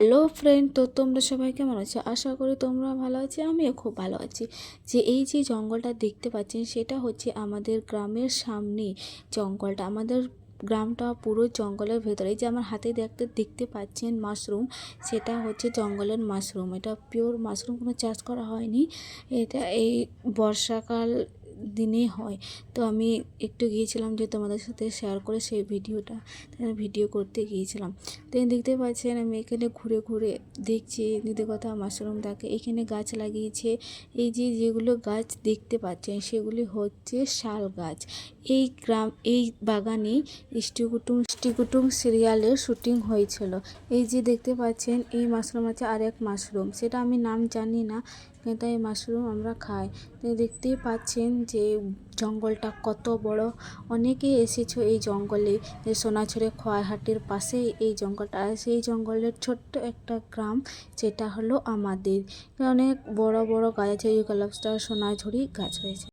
Hello friend, তো তোমরা সবাই কেমন আছো? আশা করি তোমরা ভালো আছো, আমিও খুব ভালো আছি। যে এই যে জঙ্গলটা দেখতে পাচ্ছেন, সেটা হচ্ছে আমাদের গ্রামের সামনে জঙ্গলটা। আমাদের গ্রামটা পুরো জঙ্গলের ভেতরে। যে আমার হাতে দেখতে দেখতে পাচ্ছেন মাশরুম, সেটা হচ্ছে জঙ্গলের মাশরুম। এটা পিওর মাশরুম, কোনো চাষ করা হয়নি। এটা এই বর্ষাকাল দিনে হয়। তো আমি একটু গিয়েছিলাম যে তোমাদের সাথে শেয়ার করে সেই ভিডিওটা ভিডিও করতে গিয়েছিলাম। তো দেখতে পাচ্ছেন আমি এখানে ঘুরে ঘুরে দেখছি, দিদি কথা মাশরুম থাকে এখানে গাছ লাগিয়েছে। এই যে যেগুলো গাছ দেখতে পাচ্ছেন, সেগুলি হচ্ছে শাল গাছ। এই গ্রাম, এই বাগানে ইষ্টিকুটুম ইষ্টিকুটুম সিরিয়ালের শুটিং হয়েছিল। এই যে দেখতে পাচ্ছেন, এই মাশরুম আছে আর এক মাশরুম সেটা আমি নাম জানি না, কিন্তু এই মাশরুম আমরা খাই। দেখতেই পাচ্ছেন যে জঙ্গলটা কত বড়। অনেকে এসেছ এই জঙ্গলে। যে সোনাঝুরে খোয়াইহাটির পাশেই এই জঙ্গলটা। সেই জঙ্গলের ছোট্ট একটা গ্রাম, যেটা হলো আমাদের। অনেক বড় বড় গাছ আছে ইউক্যালিপটাস সোনাঝুরি গাছ রয়েছে